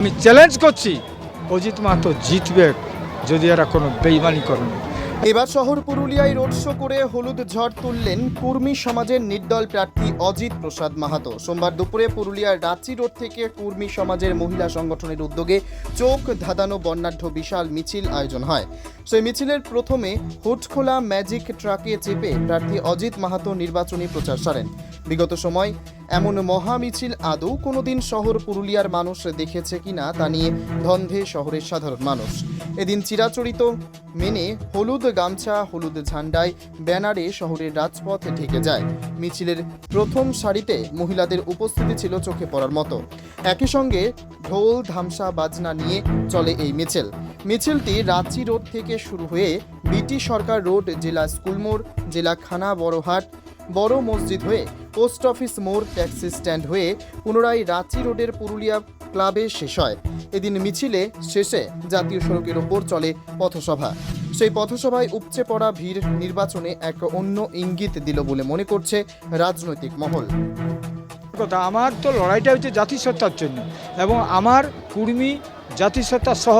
আমি চ্যালেঞ্জ করছি, অজিত মাহাতো জিতবে যদি এরা কোনো বেইমানি করে এবার শহর পুরুলিয়ায় রোড শো করে হলুদ ঝড় তুললেন কুর্মী সমাজের নির্দল প্রার্থী অজিত প্রসাদ মাহাতো। সোমবার দুপুরে পুরুলিয়ার রাঁচি রোড থেকে কুর্মী সমাজের মহিলা সংগঠনের উদ্যোগে চোখ ধাঁধানো বর্ণাঢ্য বিশাল মিছিল আয়োজন হয়। সেই মিছিলের প্রথমে হুটখোলা ম্যাজিক ট্রাকে চেপে প্রার্থী অজিত মাহাতো নির্বাচনী প্রচার সারেন। বিগত সময় এমন মহামিছিল আদৌ কোনোদিন শহর পুরুলিয়ার মানুষ দেখেছে কিনা তা নিয়ে ধন্ধে শহরের সাধারণ মানুষ। এদিন চিরাচরিত মেনে হলুদ গামছা, হলুদ ঝান্ডায় ব্যানারে শহরের রাজপথ ঢেকে যায়। মিছিলের প্রথম সারিতে মহিলাদের উপস্থিতি ছিল চোখে পড়ার মতো। একই সঙ্গে ঢোল, ধামসা, বাজনা নিয়ে চলে এই মিছিল। মিছিলটি রাঁচি রোড থেকে শুরু হয়ে বিটি সরকার রোড, জেলা স্কুলমোড়, জেলা খানা, বড়হাট, বড় মসজিদ হয়ে পোস্ট অফিস মোড় ট্যাক্সি স্ট্যান্ড হয়ে পুনরায় রাঁচি রোডের পুরুলিয়া ক্লাবে শেষ হয়। এদিন মিছিলে শেষে জাতীয় সড়কের ওপর চলে পথসভা। সেই পথসভায় উপচে পড়া ভিড় নির্বাচনে এক অন্য ইঙ্গিত দিল বলে মনে করছে রাজনৈতিক মহল। কথা, আমার তো লড়াইটা হচ্ছে জাতিসত্তার জন্য এবং আমার কুর্মী জাতিসত্তা সহ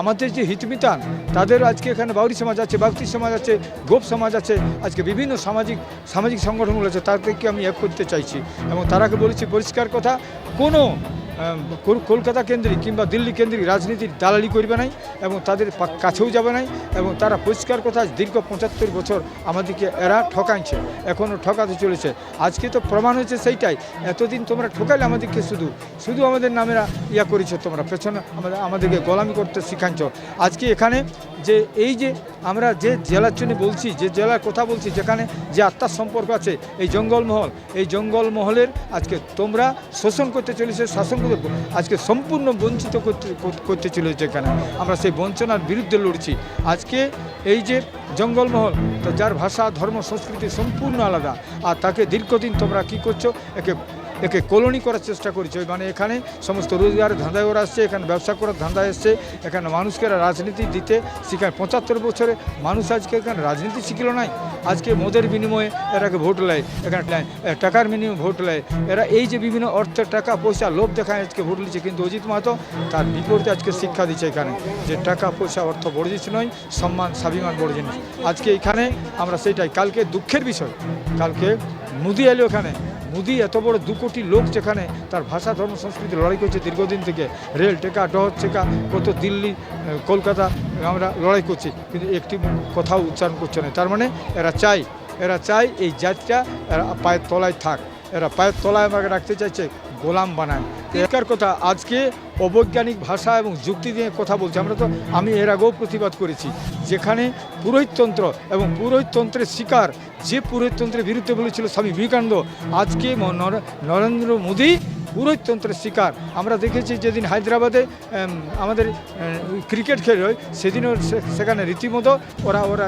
আমাদের যে হিতমিতান তাদের আজকে এখানে বাউরি সমাজ আছে, বাগতি সমাজ আছে, গোপ সমাজ আছে, আজকে বিভিন্ন সামাজিক সামাজিক সংগঠনগুলো আছে, তাদেরকে আমি এক করতে চাইছি। এবং তারাকে বলেছি, পরিষ্কার কথা, কোনো কলকাতা কেন্দ্রিক কিংবা দিল্লি কেন্দ্রিক রাজনীতির দালালি করবে নাই এবং তাদের কাছেও যাবে নাই এবং তারা পরিষ্কার কথা দীর্ঘ পঁচাত্তর বছর আমাদেরকে এরা ঠকাইছে এখনও ঠকাতে চলেছে। আজকে তো প্রমাণ হয়েছে সেইটাই, এতদিন তোমরা ঠকাইলে আমাদেরকে শুধু শুধু আমাদের নামেরা ইয়া করেছ তোমরা, পেছনে আমাদের, আমাদেরকে গোলামি করতে শিখাইছ। আজকে এখানে যে এই যে আমরা যে জেলার জন্য বলছি, যে জেলার কথা বলছি, যেখানে যে আত্মার সম্পর্ক আছে, এই জঙ্গলমহল, এই জঙ্গলমহলের আজকে তোমরা শোষণ করতে চলেছে, শাসন করতে আজকে সম্পূর্ণ বঞ্চিত করতে করতে চলেছে এখানে। আমরা সেই বঞ্চনার বিরুদ্ধে লড়ছি। আজকে এই যে জঙ্গলমহল, তো যার ভাষা, ধর্ম, সংস্কৃতি সম্পূর্ণ আলাদা। আর তাকে দীর্ঘদিন তোমরা কি করছ, একে একে কলোনি করার চেষ্টা করছে। মানে এখানে সমস্ত রোজগারের ধাঁধায় ওরা আসছে, এখানে ব্যবসা করার ধান্দা এসছে এখানে মানুষকে রাজনীতি দিতে শিখায়। পঁচাত্তর বছরে মানুষ আজকে এখানে রাজনীতি শিখল নাই। আজকে মোদের বিনিময়ে এরাকে ভোট নেয় এখানে টাকার বিনিময়ে ভোট নেয় এরা এই যে বিভিন্ন অর্থের টাকা, পয়সা, লোভ দেখায় আজকে ভোট নিচ্ছে কিন্তু অজিত মাহাতো তার বিপরীতে আজকে শিক্ষা দিচ্ছে এখানে যে টাকা, পয়সা, অর্থ বড় জিনিস নয়, সম্মান, স্বাভিমান বড় জিনিস। আজকে এখানে আমরা সেটাই কালকে দুঃখের বিষয়, কালকে মুদি এলো এখানে। মোদি এত বড় দু কোটি লোক যেখানে তার ভাষা, ধর্ম, সংস্কৃতি লড়াই করছে দীর্ঘদিন থেকে। রেল টেকা, ডহর টেকা, কত দিল্লি কলকাতা, আমরা লড়াই করছি, কিন্তু একটি কথাও উচ্চারণ করছে না। তার মানে এরা চাই এরা চাই এই জাতটা এরা পায়ের তলায় থাক। এরা পায়ের তলায় আমাকে রাখতে চাইছে, গোলাম বানায় একার কথা, আজকে অবৈজ্ঞানিক ভাষা এবং যুক্তি দিয়ে কথা বলছি। আমরা তো, আমি এর আগেও প্রতিবাদ করেছি। যেখানে পুরোহিততন্ত্র এবং পুরোহিততন্ত্রের শিকার যে পুরোহিততন্ত্রের বিরুদ্ধে বলেছিল স্বামী বিবেকানন্দ আজকে নরেন্দ্র মোদী পুরোহিততন্ত্রের শিকার। আমরা দেখেছি যেদিন হায়দ্রাবাদে আমাদের ক্রিকেট খেল সেদিনও সেখানে রীতিমতো ওরা ওরা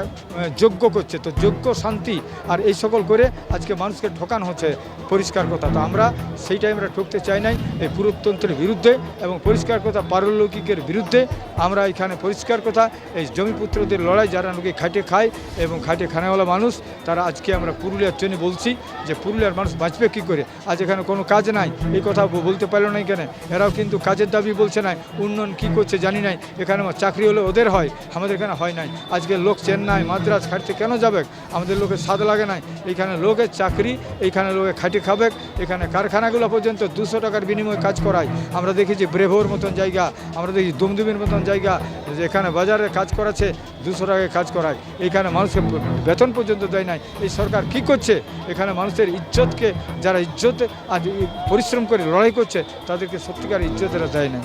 যোগ্য করছে। তো যোগ্য শান্তি আর এই সকল করে আজকে মানুষকে ঠকানো হচ্ছে পরিষ্কার কথা। তো আমরা সেইটাই আমরা ঠকতে চাই নাই এই পুরুতন্ত্রের বিরুদ্ধে এবং পরিষ্কার কথা পারলৌকিকের বিরুদ্ধে আমরা এখানে পরিষ্কার কথা এই জমিপুত্রদের লড়াই যারা নাকি খাটে খায় এবং খাটে খানাওয়ালা মানুষ, তারা আজকে আমরা পুরুলিয়ার জন্য বলছি যে পুরুলিয়ার মানুষ বাঁচবে কী করে? আজ এখানে কোনো কাজ নাই। এই কথা বলতে পারল না এখানে। এরাও কিন্তু কাজের দাবি বলছে না উন্নয়ন কী করছে জানি নাই। এখানে চাকরি হলে ওদের হয়, আমাদের এখানে হয় নাই। আজকে লোক চেন্নাই, মাদ্রাজ খাটতে কেন যাবে আমাদের লোকের স্বাদ লাগে নাই। এইখানে লোকের চাকরি এইখানে লোকে খাটে খাবে এখানে কারখানাগুলো পর্যন্ত দুশো টাকার বিনিময়ে কাজ করায়। আমরা দেখেছি ব্রেভোর মতন জায়গা, আমরা দেখি দুমদুমির মতন জায়গা যেখানে বাজারে কাজ করাচ্ছে, দুশো টাকায় কাজ করায়। এইখানে মানুষকে বেতন পর্যন্ত দেয় নাই। এই সরকার কি করছে? এখানে মানুষের ইজ্জতকে, যারা ইজ্জত আজ পরিশ্রম করে লড়াই করছে তাদেরকে সত্যিকার ইজ্জতেরা দেয় না